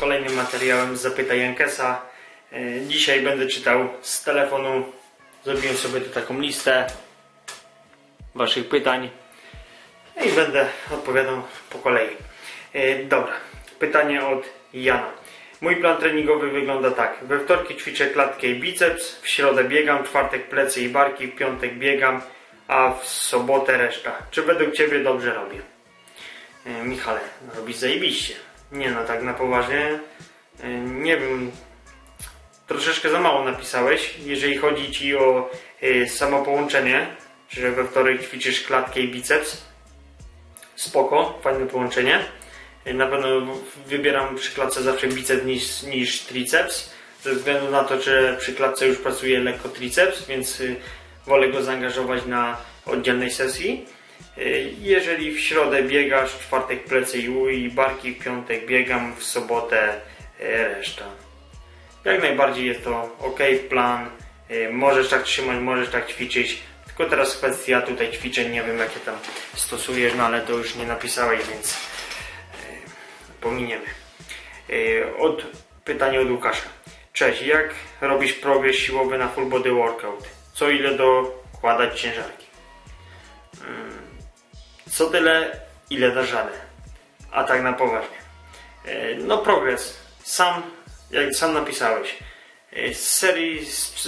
kolejnym materiałem z Zapytaj Jankesa. E, Dzisiaj będę czytał z telefonu. Zrobiłem sobie tu taką listę Waszych pytań i będę odpowiadał po kolei. E, Dobra, pytanie od Jana. Mój plan treningowy wygląda tak. We wtorki ćwiczę klatkę i biceps, w środę biegam, czwartek plecy i barki, w piątek biegam, a w sobotę reszta. Czy według Ciebie dobrze robię? E, Michale, robisz zajebiście. Nie no, tak na poważnie. e, Nie wiem, troszeczkę za mało napisałeś, jeżeli chodzi ci o e, samo połączenie, że we wtorek ćwiczysz klatkę i biceps. Spoko, fajne połączenie. E, Na pewno wybieram przy klatce zawsze biceps niż, niż triceps, ze względu na to, że przy klatce już pracuje lekko triceps, więc wolę go zaangażować na oddzielnej sesji. Y, Jeżeli w środę biegasz, w czwartek plecy i łój i barki, w piątek biegam, w sobotę y, reszta. Jak najbardziej jest to ok, plan. Y, Możesz tak trzymać, możesz tak ćwiczyć. Tylko teraz kwestia tutaj ćwiczeń, nie wiem jakie tam stosujesz, no ale to już nie napisałeś, więc pominiemy. Od pytanie od Łukasza. Cześć, jak robisz progres siłowy na full body workout? Co ile dokładać ciężarki? Co tyle, ile dasz radę. A tak na poważnie. E, No progres. Sam, jak sam napisałeś, e, z serii, z,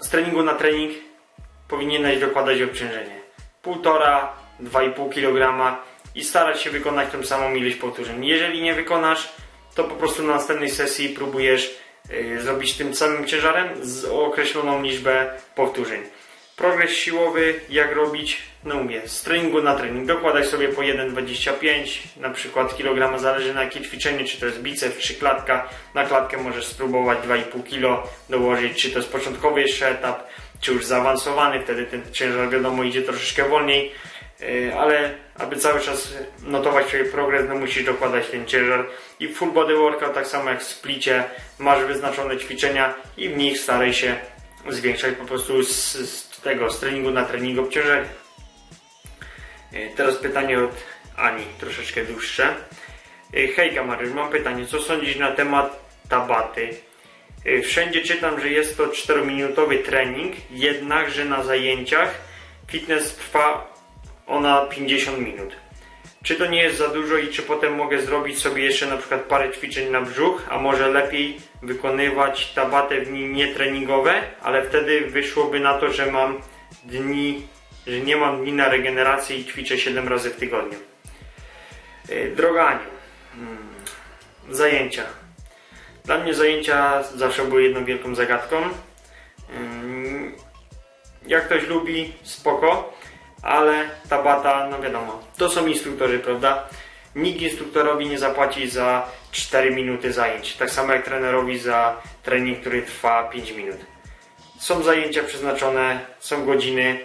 z treningu na trening powinieneś dokładać obciążenie. Półtora, 2,5 kg i starać się wykonać tą samą ilość powtórzeń. Jeżeli nie wykonasz, to po prostu na następnej sesji próbujesz y, zrobić tym samym ciężarem z określoną liczbę powtórzeń. Progres siłowy, jak robić? No mówię, z treningu na trening. Dokładaj sobie po 1,25 na przykład kilograma, zależy na jakie ćwiczenie, czy to jest biceps, czy klatka. Na klatkę możesz spróbować 2,5 kg dołożyć, czy to jest początkowy jeszcze etap, czy już zaawansowany, wtedy ten ciężar wiadomo idzie troszeczkę wolniej. Yy, ale aby cały czas notować swój progres, no musisz dokładać ten ciężar. I full body workout, tak samo jak w splicie, masz wyznaczone ćwiczenia i w nich staraj się zwiększać po prostu z, z tego, z treningu na trening obciążenie. Yy, Teraz pytanie od Ani, troszeczkę dłuższe. Yy, Hejka Mariusz, mam pytanie, co sądzisz na temat tabaty? Yy, Wszędzie czytam, że jest to 4-minutowy trening, jednakże na zajęciach fitness trwa ona 50 minut. Czy to nie jest za dużo i czy potem mogę zrobić sobie jeszcze na przykład parę ćwiczeń na brzuch, a może lepiej wykonywać tabatę w dni nietreningowe, ale wtedy wyszłoby na to, że mam dni, że nie mam dni na regenerację i ćwiczę 7 razy w tygodniu. Yy, Droga Aniu, mm, zajęcia. Dla mnie zajęcia zawsze były jedną wielką zagadką. Ym, Jak ktoś lubi, spoko, ale Tabata, no wiadomo, to są instruktorzy, prawda? Nikt instruktorowi nie zapłaci za 4 minuty zajęć, tak samo jak trenerowi za trening, który trwa 5 minut. Są zajęcia przeznaczone, są godziny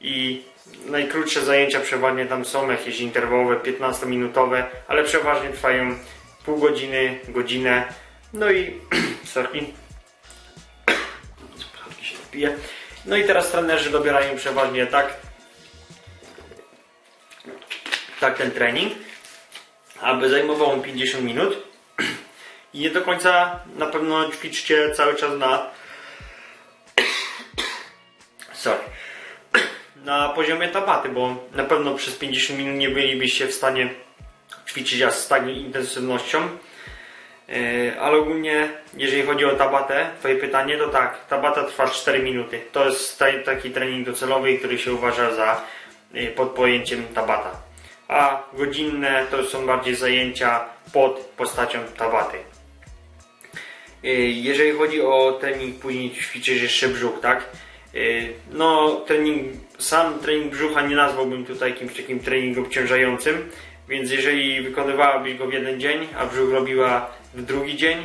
i najkrótsze zajęcia przeważnie tam są jakieś interwałowe, 15-minutowe, ale przeważnie trwają pół godziny, godzinę. No i Sorki. No i teraz trenerzy dobierają przeważnie tak tak ten trening, aby zajmował on 50 minut i nie do końca na pewno ćwiczcie cały czas na sorry na poziomie tabaty, bo na pewno przez 50 minut nie bylibyście w stanie ćwiczyć z taką intensywnością. Yy, ale ogólnie, jeżeli chodzi o tabatę, twoje pytanie, to tak, tabata trwa 4 minuty. To jest ta- taki trening docelowy, który się uważa za yy, pod pojęciem tabata. A godzinne to są bardziej zajęcia pod postacią tabaty. Yy, Jeżeli chodzi o trening, później ćwiczysz jeszcze brzuch, tak? Yy, No, trening, sam trening brzucha nie nazwałbym tutaj jakimś takim treningiem obciążającym, więc jeżeli wykonywałabyś go w jeden dzień, a brzuch robiła w drugi dzień,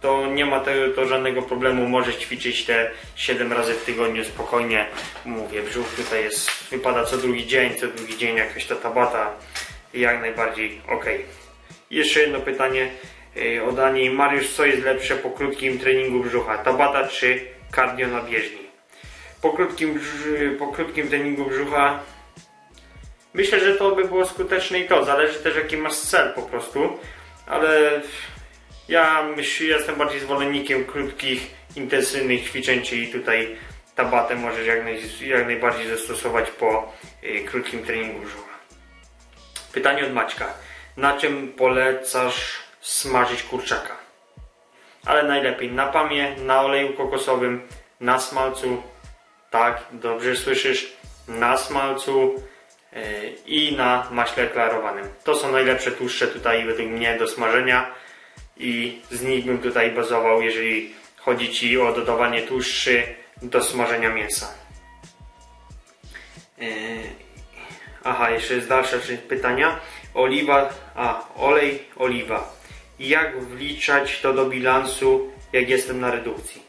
to nie ma to, to żadnego problemu, możesz ćwiczyć te 7 razy w tygodniu spokojnie. Mówię, brzuch tutaj jest, wypada co drugi dzień, co drugi dzień jakaś ta tabata, jak najbardziej ok. Jeszcze jedno pytanie yy, od Ani. Mariusz, co jest lepsze po krótkim treningu brzucha? Tabata czy cardio na bieżni? Po krótkim, po krótkim treningu brzucha myślę, że to by było skuteczne i to. Zależy też jaki masz cel po prostu, ale Ja jestem bardziej zwolennikiem krótkich, intensywnych ćwiczeń, czyli tutaj tabatę możesz jak, naj, jak najbardziej zastosować po y, krótkim treningu brzucha. Pytanie od Maćka. Na czym polecasz smażyć kurczaka? Ale najlepiej na pamie, na oleju kokosowym, na smalcu. Tak, dobrze słyszysz. Na smalcu yy, i na maśle klarowanym. To są najlepsze tłuszcze tutaj według mnie do smażenia i z nich bym tutaj bazował, jeżeli chodzi Ci o dodawanie tłuszczy do smażenia mięsa. Yy, Aha, jeszcze jest dalsza część pytania. Oliwa, a olej, oliwa. Jak wliczać to do bilansu, jak jestem na redukcji?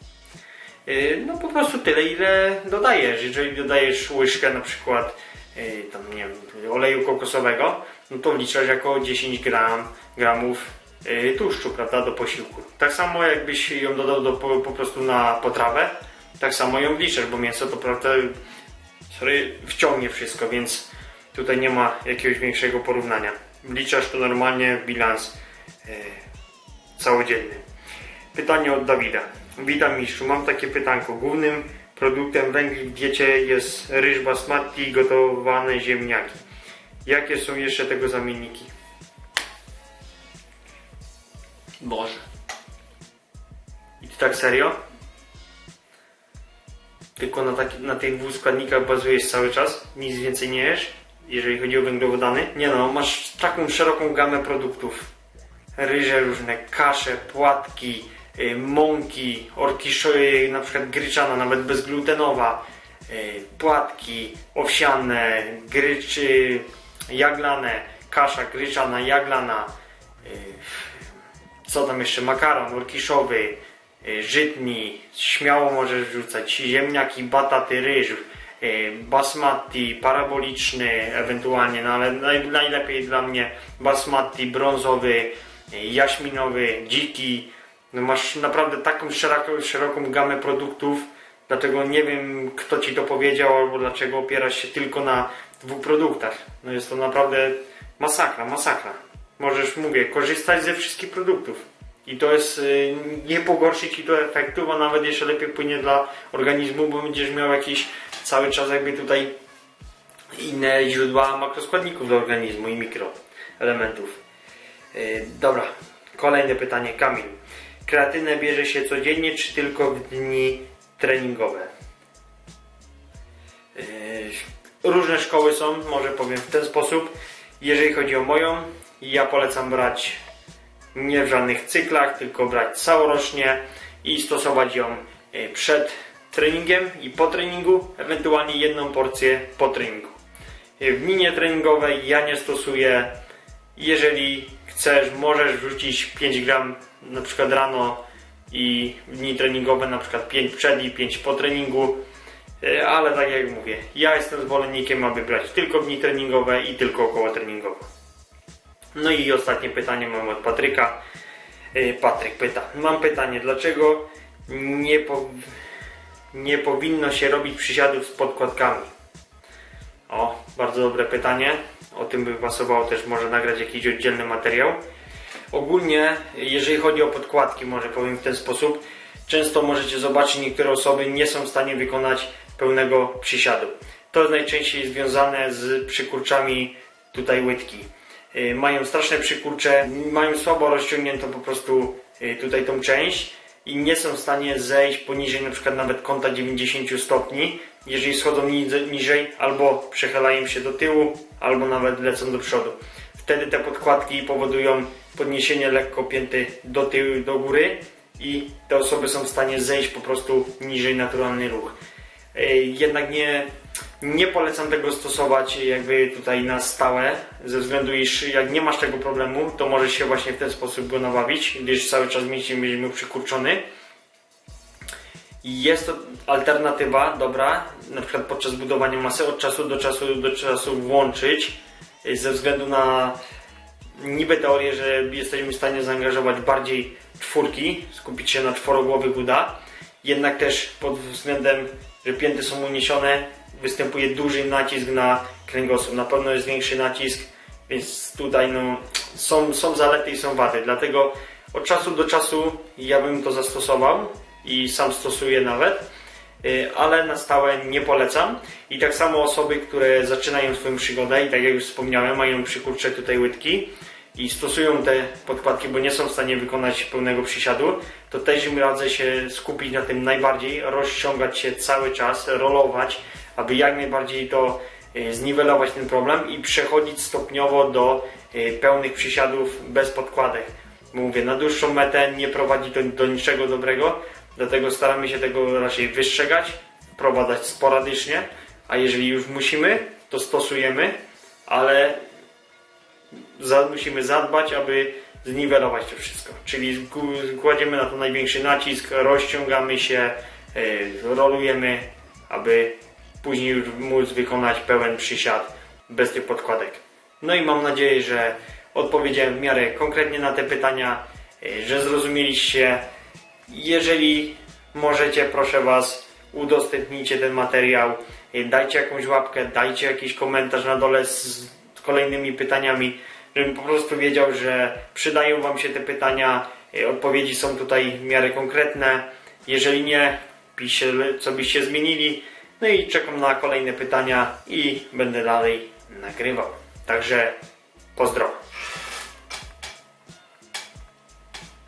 Yy, No po prostu tyle, ile dodajesz. Jeżeli dodajesz łyżkę na przykład yy, tam, nie wiem, oleju kokosowego, no to wliczasz jako 10 gram, gramów tłuszczu, prawda, do posiłku. Tak samo jakbyś ją dodał do, po, po prostu na potrawę, tak samo ją wliczasz, bo mięso to prawda sorry, wciągnie wszystko, więc tutaj nie ma jakiegoś większego porównania. Wliczasz to normalnie w bilans yy, całodzienny. Pytanie od Dawida. Witam mistrzu, mam takie pytanko. Głównym produktem węgli w diecie jest ryż basmati i gotowane ziemniaki. Jakie są jeszcze tego zamienniki? Boże. I ty tak serio? Tylko na, taki, na tych dwóch składnikach bazujesz cały czas? Nic więcej nie jesz? Jeżeli chodzi o węglowodany? Nie no, masz taką szeroką gamę produktów. Ryże różne, kasze, płatki, y, mąki, orkiszoje, na przykład gryczana, nawet bezglutenowa, y, płatki owsiane, gryczy, jaglane, kasza gryczana, jaglana, y, co tam jeszcze, makaron orkiszowy, y, żytni, śmiało możesz wrzucać, ziemniaki, bataty, ryż, y, basmati, paraboliczny ewentualnie, no ale naj, najlepiej dla mnie basmati, brązowy, y, jaśminowy, dziki, no masz naprawdę taką szeroką, szeroką gamę produktów, dlatego nie wiem kto Ci to powiedział albo dlaczego opierasz się tylko na dwóch produktach. No jest to naprawdę masakra, masakra. Możesz, mówię, korzystać ze wszystkich produktów. I to jest, y, nie pogorszy Ci to efektów, a nawet jeszcze lepiej płynie dla organizmu, bo będziesz miał jakiś cały czas jakby tutaj inne źródła makroskładników do organizmu i mikroelementów. Yy, dobra, kolejne pytanie, Kamil. Kreatynę bierze się codziennie, czy tylko w dni treningowe? Yy, różne szkoły są, może powiem w ten sposób. Jeżeli chodzi o moją, ja polecam brać nie w żadnych cyklach, tylko brać całorocznie i stosować ją yy, przed treningiem i po treningu, ewentualnie jedną porcję po treningu. Yy, W dni nietreningowej ja nie stosuję, jeżeli chcesz, możesz wrzucić 5 gram na przykład rano i w dni treningowe na przykład 5 przed i 5 po treningu. E, Ale tak jak mówię, ja jestem zwolennikiem, aby brać tylko w dni treningowe i tylko około treningowe. No i ostatnie pytanie mam od Patryka. E, Patryk pyta, mam pytanie, dlaczego nie, po, nie powinno się robić przysiadów z podkładkami? O, bardzo dobre pytanie. O tym by pasowało też może nagrać jakiś oddzielny materiał. Ogólnie, jeżeli chodzi o podkładki, może powiem w ten sposób, często możecie zobaczyć, niektóre osoby nie są w stanie wykonać pełnego przysiadu. To jest najczęściej związane z przykurczami tutaj łydki. Yy, Mają straszne przykurcze, mają słabo rozciągniętą po prostu yy, tutaj tą część i nie są w stanie zejść poniżej na przykład nawet kąta 90 stopni. Jeżeli schodzą niżej, albo przechylają się do tyłu, albo nawet lecą do przodu. Wtedy te podkładki powodują podniesienie lekko pięty do tyłu, do góry i te osoby są w stanie zejść po prostu niżej naturalny ruch. Yy, Jednak nie, nie polecam tego stosować jakby tutaj na stałe, ze względu iż jak nie masz tego problemu, to możesz się właśnie w ten sposób go nabawić, gdyż cały czas mięsień będziesz miał przykurczony. Jest to alternatywa dobra, na przykład podczas budowania masy od czasu do czasu do czasu włączyć, yy, ze względu na niby teorię, że jesteśmy w stanie zaangażować bardziej czwórki, skupić się na czworogłowych uda, jednak też pod względem, że pięty są uniesione, występuje duży nacisk na kręgosłup. Na pewno jest większy nacisk, więc tutaj no, są, są zalety i są wady. Dlatego Od czasu do czasu ja bym to zastosował i sam stosuję nawet, y, ale na stałe nie polecam. I tak samo osoby, które zaczynają swoją przygodę i tak jak już wspomniałem, mają przy kurcze tutaj łydki i stosują te podkładki, bo nie są w stanie wykonać pełnego przysiadu, to też im radzę się skupić na tym najbardziej, rozciągać się cały czas, rolować, aby jak najbardziej to y, zniwelować ten problem i przechodzić stopniowo do y, pełnych przysiadów bez podkładek. Bo Mówię, na dłuższą metę nie prowadzi to do niczego dobrego, dlatego staramy się tego raczej wystrzegać, wprowadzać sporadycznie, a jeżeli już musimy, to stosujemy, ale musimy zadbać, aby zniwelować to wszystko. Czyli kładziemy na to największy nacisk, rozciągamy się, yy, rolujemy, aby później już móc wykonać pełen przysiad bez tych podkładek. No i mam nadzieję, że odpowiedziałem w miarę konkretnie na te pytania, yy, że zrozumieliście. Jeżeli możecie, proszę Was, udostępnijcie ten materiał, yy, dajcie jakąś łapkę, dajcie jakiś komentarz na dole z kolejnymi pytaniami, żebym po prostu wiedział, że przydają Wam się te pytania, yy, odpowiedzi są tutaj w miarę konkretne. Jeżeli nie, piszcie, co byście zmienili. No i czekam na kolejne pytania i będę dalej nagrywał. Także pozdro.